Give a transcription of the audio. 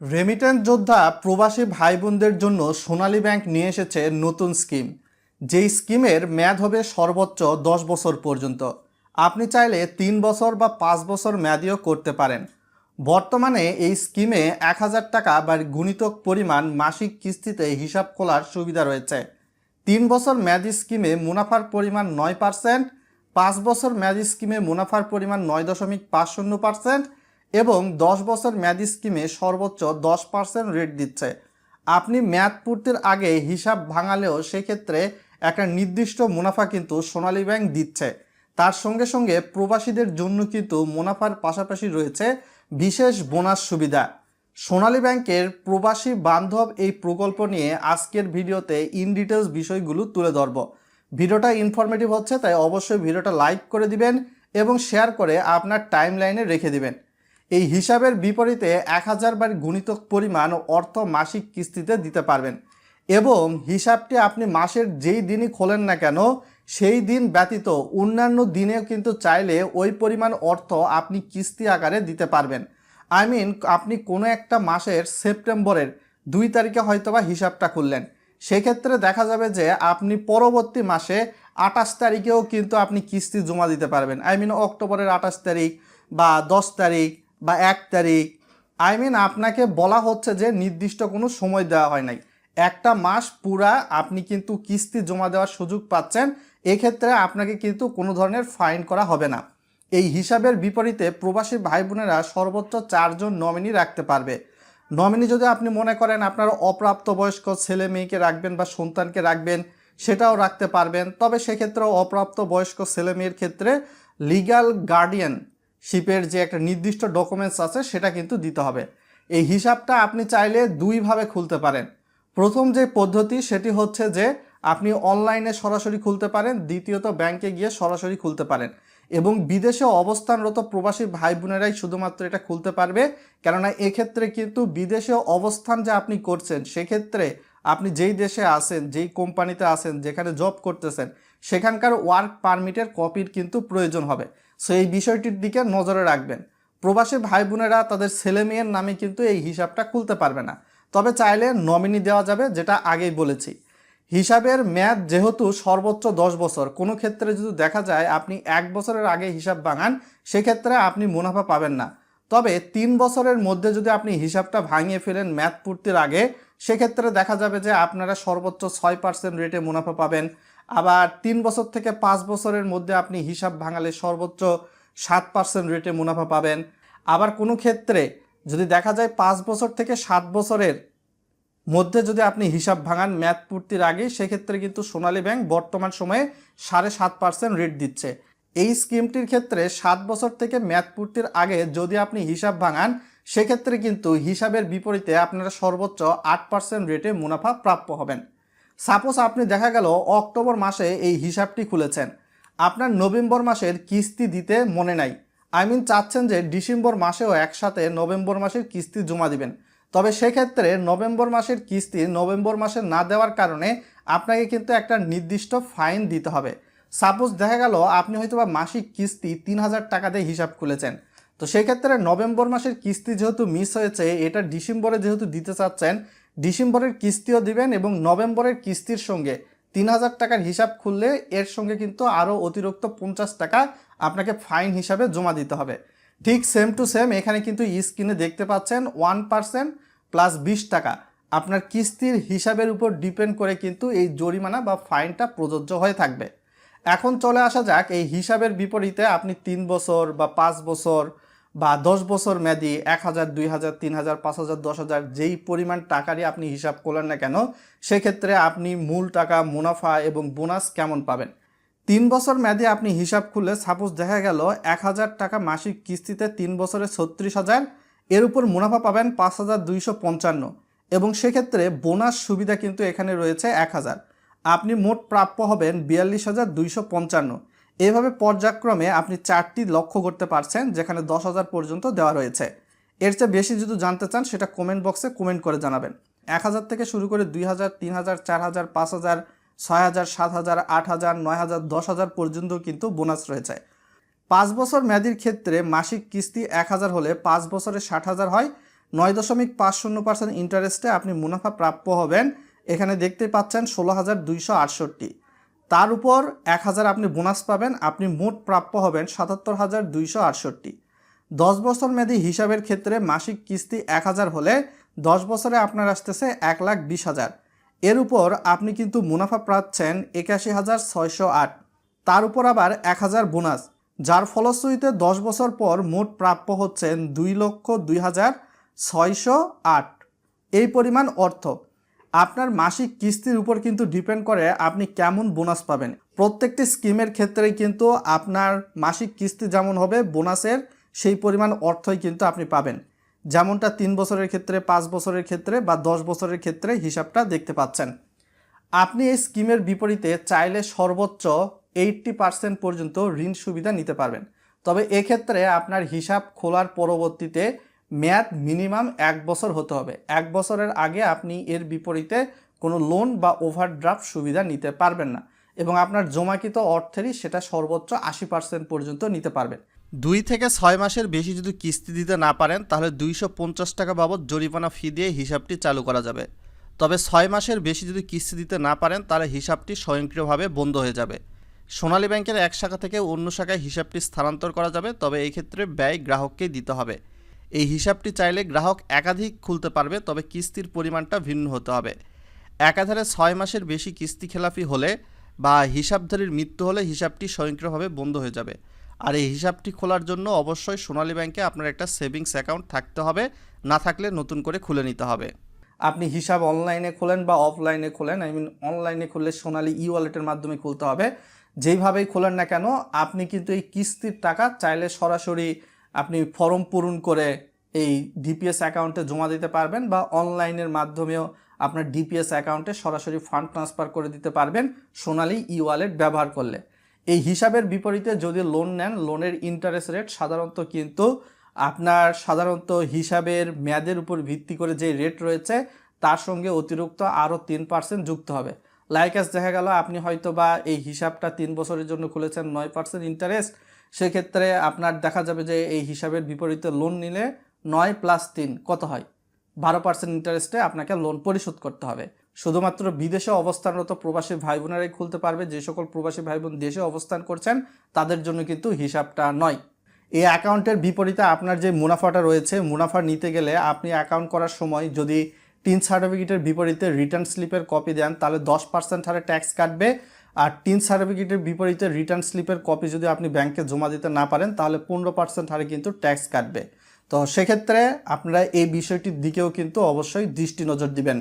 Remittance যোদ্ধা প্রবাসী ভাই বোনদের জন্য সোনালী ব্যাংক নিয়ে এসেছে নতুন স্কিম। যেই স্কিমের মেয়াদ হবে সর্বোচ্চ দশ বছর পর্যন্ত। আপনি চাইলে তিন বছর বা পাঁচ বছর মেয়াদিও করতে পারেন। বর্তমানে এই স্কিমে এক হাজার টাকা বা গুণিতক পরিমাণ মাসিক কিস্তিতে হিসাব খোলার সুবিধা রয়েছে। তিন বছর মেয়াদি স্কিমে মুনাফার পরিমাণ নয় পার্সেন্ট, পাঁচ বছর মেয়াদি স্কিমে মুনাফার পরিমাণ নয় দশমিক পাঁচ শূন্য পার্সেন্ট এবং দশ বছর মেয়াদি স্কিমে সর্বোচ্চ দশ পার্সেন্ট রেট দিচ্ছে। আপনি মেয়াদ পূর্তির আগে হিসাব ভাঙালেও সেক্ষেত্রে একটা নির্দিষ্ট মুনাফা কিন্তু সোনালী ব্যাংক দিচ্ছে। তার সঙ্গে সঙ্গে প্রবাসীদের জন্য কিন্তু মুনাফার পাশাপাশি রয়েছে বিশেষ বোনাস সুবিধা। সোনালী ব্যাংকের প্রবাসী বান্ধব এই প্রকল্প নিয়ে আজকের ভিডিওতে ইন ডিটেলস বিষয়গুলো তুলে ধরব। ভিডিওটা ইনফরমেটিভ হচ্ছে, তাই অবশ্যই ভিডিওটা লাইক করে দিবেন এবং শেয়ার করে আপনার টাইম লাইনে রেখে দিবেন। এই হিসাবের বিপরীতে এক হাজার বার গুণিতক পরিমাণ অর্থ মাসিক কিস্তিতে দিতে পারবেন। এবং হিসাবটি আপনি মাসের যেই দিনই খোলেন না কেন, সেই দিন ব্যতীত অন্যান্য দিনেও কিন্তু চাইলে ওই পরিমাণ অর্থ আপনি কিস্তি আকারে দিতে পারবেন। আই মিন, আপনি কোনো একটা মাসের সেপ্টেম্বরের দুই তারিখে হয়তোবা হিসাবটা খুললেন। সেক্ষেত্রে দেখা যাবে যে আপনি পরবর্তী মাসে আঠাশ তারিখেও কিন্তু আপনি কিস্তি জমা দিতে পারবেন। আই মিন, অক্টোবরের আঠাশ তারিখ বা দশ তারিখ বা এক তারিখ। আই মিন আপনাকে বলা হচ্ছে যে নির্দিষ্ট কোনো সময় দেওয়া হয় নাই। একটা মাস পুরা আপনি কিন্তু কিস্তি জমা দেওয়ার সুযোগ পাচ্ছেন। এক্ষেত্রে আপনাকে কিন্তু কোনো ধরনের ফাইন করা হবে না। এই হিসাবের বিপরীতে প্রবাসী ভাই বোনেরা সর্বোচ্চ চারজন নমিনি রাখতে পারবে। নমিনি যদি আপনি মনে করেন আপনার অপ্রাপ্তবয়স্ক ছেলে মেয়েকে রাখবেন বা সন্তানকে রাখবেন, সেটাও রাখতে পারবেন। তবে সেক্ষেত্রে অপ্রাপ্ত বয়স্ক ছেলে মেয়ের ক্ষেত্রে লিগ্যাল গার্ডিয়ান শিপের যে একটা নির্দিষ্ট ডকুমেন্টস আছে, সেটা কিন্তু দিতে হবে। এই হিসাবটা আপনি চাইলে দুইভাবে খুলতে পারেন। প্রথম যে পদ্ধতি, সেটি হচ্ছে যে আপনি অনলাইনে সরাসরি খুলতে পারেন, দ্বিতীয়ত ব্যাংকে গিয়ে সরাসরি খুলতে পারেন। এবং বিদেশে অবস্থানরত প্রবাসী ভাই বোনেরাই শুধুমাত্র এটা খুলতে পারবে। কেননা এক্ষেত্রে কিন্তু বিদেশে অবস্থান যে আপনি করছেন, সেক্ষেত্রে আপনি যেই দেশে আছেন, যেই কোম্পানিতে আছেন, যেখানে জব করতেছেন, সেখানকার ওয়ার্ক পারমিটের কপির কিন্তু প্রয়োজন হবে। সো এই বিষয়টির দিকে নজরে রাখবেন। প্রবাসী ভাই বোনেরা তাদের ছেলে মেয়ের নামে কিন্তু এই হিসাবটা খুলতে পারবে না। তবে চাইলে নমিনি দেওয়া যাবে, যেটা আগেই বলেছি। হিসাবের মেয়াদ যেহেতু সর্বোচ্চ দশ বছর, কোনো ক্ষেত্রে যদি দেখা যায় আপনি এক বছরের আগে হিসাব ভাঙান, সেক্ষেত্রে আপনি মুনাফা পাবেন না। তবে তিন বছরের মধ্যে যদি আপনি হিসাবটা ভাঙিয়ে ফেলেন ম্যাথ পূর্তির আগে, সেক্ষেত্রে দেখা যাবে যে আপনারা সর্বোচ্চ ছয় পার্সেন্ট রেটে মুনাফা পাবেন। আবার তিন বছর থেকে পাঁচ বছরের মধ্যে আপনি হিসাব ভাঙালে সর্বোচ্চ সাত পার্সেন্ট রেটে মুনাফা পাবেন। আবার কোনো ক্ষেত্রে যদি দেখা যায় পাঁচ বছর থেকে সাত বছরের মধ্যে যদি আপনি হিসাব ভাঙান ম্যাথ পূর্তির আগে, সেক্ষেত্রে কিন্তু সোনালী ব্যাংক বর্তমান সময়ে সাড়ে সাত পার্সেন্ট রেট দিচ্ছে। এই স্কিমটির ক্ষেত্রে সাত বছর থেকে ম্যাথ পূর্তির আগে যদি আপনি হিসাব ভাঙান, সেক্ষেত্রে কিন্তু হিসাবের বিপরীতে আপনারা সর্বোচ্চ আট পার্সেন্ট রেটে মুনাফা প্রাপ্য হবেন। সাপোজ আপনি দেখা গেল অক্টোবর মাসে এই হিসাবটি খুলেছেন। আপনার নভেম্বর মাসের কিস্তি দিতে মনে নাই। আই মিন চাচ্ছেন যে ডিসেম্বর মাসেও একসাথে নভেম্বর মাসের কিস্তি জমা দিবেন। তবে সেক্ষেত্রে নভেম্বর মাসের কিস্তি নভেম্বর মাসে না দেওয়ার কারণে আপনাকে কিন্তু একটা নির্দিষ্ট ফাইন দিতে হবে। সাপোজ দেখা গেল আপনি হয়তো বা মাসিক কিস্তি তিন হাজার টাকা দিয়ে হিসাব খুলেছেন। তো সেক্ষেত্রে নভেম্বর মাসের কিস্তি যেহেতু মিস হয়েছে, এটা ডিসেম্বরে যেহেতু দিতে চাচ্ছেন ডিসেম্বরের কিস্তিও দিবেন এবং নভেম্বরের কিস্তির সঙ্গে তিন হাজার টাকার হিসাব খুললে এর সঙ্গে কিন্তু আরও অতিরিক্ত পঞ্চাশ টাকা আপনাকে ফাইন হিসাবে জমা দিতে হবে। ঠিক সেম টু সেম এখানে কিন্তু স্ক্রিনে দেখতে পাচ্ছেন ওয়ান পার্সেন্ট প্লাস বিশ টাকা। আপনার কিস্তির হিসাবের উপর ডিপেন্ড করে কিন্তু এই জরিমানা বা ফাইনটা প্রযোজ্য হয়ে থাকবে। এখন চলে আসা যাক, এই হিসাবের বিপরীতে আপনি তিন বছর বা পাঁচ বছর বা দশ বছর মেয়াদি এক হাজার, দুই হাজার, তিন হাজার, পাঁচ হাজার, দশ হাজার যেই পরিমাণ টাকারই আপনি হিসাব করলেন না কেন, সেক্ষেত্রে আপনি মূল টাকা, মুনাফা এবং বোনাস কেমন পাবেন? তিন বছর মেয়াদে আপনি হিসাব খুললে সাপোজ দেখা গেল এক হাজার টাকা মাসিক কিস্তিতে তিন বছরে ছত্রিশ হাজার, এর উপর মুনাফা পাবেন পাঁচ হাজার দুইশো পঞ্চান্ন এবং সেক্ষেত্রে বোনাস সুবিধা কিন্তু এখানে রয়েছে এক হাজার। আপনি মোট প্রাপ্য হবেন বিয়াল্লিশ হাজার দুইশো পঞ্চান্ন। এভাবে পর্যায়ক্রমে আপনি চারটি লক্ষ্য করতে পারছেন, যেখানে দশ হাজার পর্যন্ত দেওয়া রয়েছে। এর চেয়ে বেশি যদি জানতে চান, সেটা কমেন্ট বক্সে কমেন্ট করে জানাবেন। এক হাজার থেকে শুরু করে দুই হাজার, তিন হাজার, চার হাজার, পাঁচ হাজার, ছয় হাজার, সাত হাজার, আট হাজার, নয় হাজার, দশ হাজার পর্যন্ত কিন্তু বোনাস রয়েছে। পাঁচ বছর মেয়াদির ক্ষেত্রে মাসিক কিস্তি এক হাজার হলে পাঁচ বছরে ষাট হাজার হয়। নয় দশমিক পাঁচ শূন্য পার্সেন্ট ইন্টারেস্টে আপনি মুনাফা প্রাপ্য হবেন। এখানে দেখতে পাচ্ছেন ষোলো হাজার দুইশো আটষট্টি। তার উপর এক হাজার আপনি বোনাস পাবেন, আপনি মোট প্রাপ্য হবেন সাতাত্তর হাজার দুইশো আটষট্টি। দশ বছর মেয়াদি হিসাবের ক্ষেত্রে মাসিক কিস্তি এক হাজার হলে দশ বছরে আপনার আসতেছে এক লাখ বিশ হাজার। এর উপর আপনি কিন্তু মুনাফা পাচ্ছেন একাশি হাজার ছয়শো আট। তার উপর আবার এক হাজার বোনাস, যার ফলশ্রুতিতে দশ বছর পর মোট প্রাপ্য হচ্ছেন দুই লক্ষ দুই হাজার ছয়শো আট। এই পরিমাণ অর্থ। আপনার মাসিক কিস্তির উপর কিন্তু ডিপেন্ড করে আপনি কেমন বোনাস পাবেন। প্রত্যেকটি স্কিমের ক্ষেত্রেই কিন্তু আপনার মাসিক কিস্তি যেমন হবে বোনাসের সেই পরিমাণ অর্থই কিন্তু আপনি পাবেন। যেমনটা তিন বছরের ক্ষেত্রে, পাঁচ বছরের ক্ষেত্রে বা দশ বছরের ক্ষেত্রে হিসাবটা দেখতে পাচ্ছেন। আপনি এই স্কিমের বিপরীতে চাইলে সর্বোচ্চ এইট্টি পার্সেন্ট পর্যন্ত ঋণ সুবিধা নিতে পারবেন। তবে এক্ষেত্রে আপনার হিসাব খোলার পরবর্তীতে মেয়াদ মিনিমাম এক বছর হতে হবে। এক বছরের আগে আপনি এর বিপরীতে কোনো লোন বা ওভারড্রাফট সুবিধা নিতে পারবেন না এবং আপনার জমাকৃত অর্থেরই সেটা সর্বোচ্চ আশি পার্সেন্ট পর্যন্ত নিতে পারবেন। দুই থেকে ছয় মাসের বেশি যদি কিস্তি দিতে না পারেন, তাহলে দুইশো পঞ্চাশ টাকা বাবদ জরিমানা ফি দিয়ে হিসাবটি চালু করা যাবে। তবে ছয় মাসের বেশি যদি কিস্তি দিতে না পারেন, তাহলে হিসাবটি স্বয়ংক্রিয়ভাবে বন্ধ হয়ে যাবে। সোনালী ব্যাংকের এক শাখা থেকে অন্য শাখায় হিসাবটি স্থানান্তর করা যাবে, তবে এই ক্ষেত্রে ব্যয় গ্রাহককেই দিতে হবে। এই হিসাবটি চাইলে গ্রাহক একাধিক খুলতে পারবে, তবে কিস্তির পরিমাণটা ভিন্ন হতে হবে। একাধারে ছয় মাসের বেশি কিস্তি খেলাফি হলে বা হিসাবধারীর মৃত্যু হলে হিসাবটি স্বয়ংক্রিয়ভাবে বন্ধ হয়ে যাবে। আর এই হিসাবটি খোলার জন্য অবশ্যই সোনালী ব্যাংকে আপনার একটা সেভিংস অ্যাকাউন্ট থাকতে হবে, না থাকলে নতুন করে খুলে নিতে হবে। আপনি হিসাব অনলাইনে খোলেন বা অফলাইনে খোলেন, আই মিন অনলাইনে খুললে সোনালী ই ওয়ালেটের মাধ্যমে খুলতে হবে। যেইভাবেই খোলেন না কেন, আপনি কিন্তু এই কিস্তির টাকা চাইলে সরাসরি আপনি ফর্ম পূরণ করে এই ডিপিএস অ্যাকাউন্টে জমা দিতে পারবেন বা অনলাইনের মাধ্যমেও আপনার ডিপিএস অ্যাকাউন্টে সরাসরি ফান্ড ট্রান্সফার করে দিতে পারবেন সোনালী ই ওয়ালেট ব্যবহার করলে। এই হিসাবের বিপরীতে যদি লোন নেন, লোনের ইন্টারেস্ট রেট সাধারণত কিন্তু আপনার সাধারণত হিসাবের মেয়াদের উপর ভিত্তি করে যে রেট রয়েছে, তার সঙ্গে অতিরিক্ত আরও তিন পার্সেন্ট যুক্ত হবে। লাইকাস দেখা গেল, আপনি হয়তো বা এই হিসাবটা তিন বছরের জন্য খুলেছেন, নয় পার্সেন্ট ইন্টারেস্ট সেক্ষেত্রে আপনার দেখা যাবে যে এই হিসাবের বিপরীতে লোন নিলে নয় প্লাস তিন, কত হয়? বারো পার্সেন্ট ইন্টারেস্টে আপনাকে লোন পরিশোধ করতে হবে। শুধুমাত্র বিদেশে অবস্থানরত প্রবাসী ভাই বোনেরাই খুলতে পারবে, যে সকল প্রবাসী ভাই বোন দেশে অবস্থান করছেন, তাদের জন্য কিন্তু হিসাবটা নয়। এই অ্যাকাউন্টের বিপরীতে আপনার যে মুনাফাটা রয়েছে, মুনাফা নিতে গেলে আপনি অ্যাকাউন্ট করার সময় যদি টিন সার্টিফিকেটের বিপরীতে রিটার্ন স্লিপের কপি দেন, তাহলে দশ পার্সেন্ট হারে ট্যাক্স কাটবে। আর টিন সার্টিফিকেটের বিপরীতে রিটার্ন স্লিপের কপি যদি আপনি ব্যাংকে জমা দিতে না পারেন, তাহলে পনেরো পার্সেন্ট হারে কিন্তু ট্যাক্স কাটবে। তো সেক্ষেত্রে আপনারা এই বিষয়টির দিকেও কিন্তু অবশ্যই দৃষ্টি নজর দিবেন।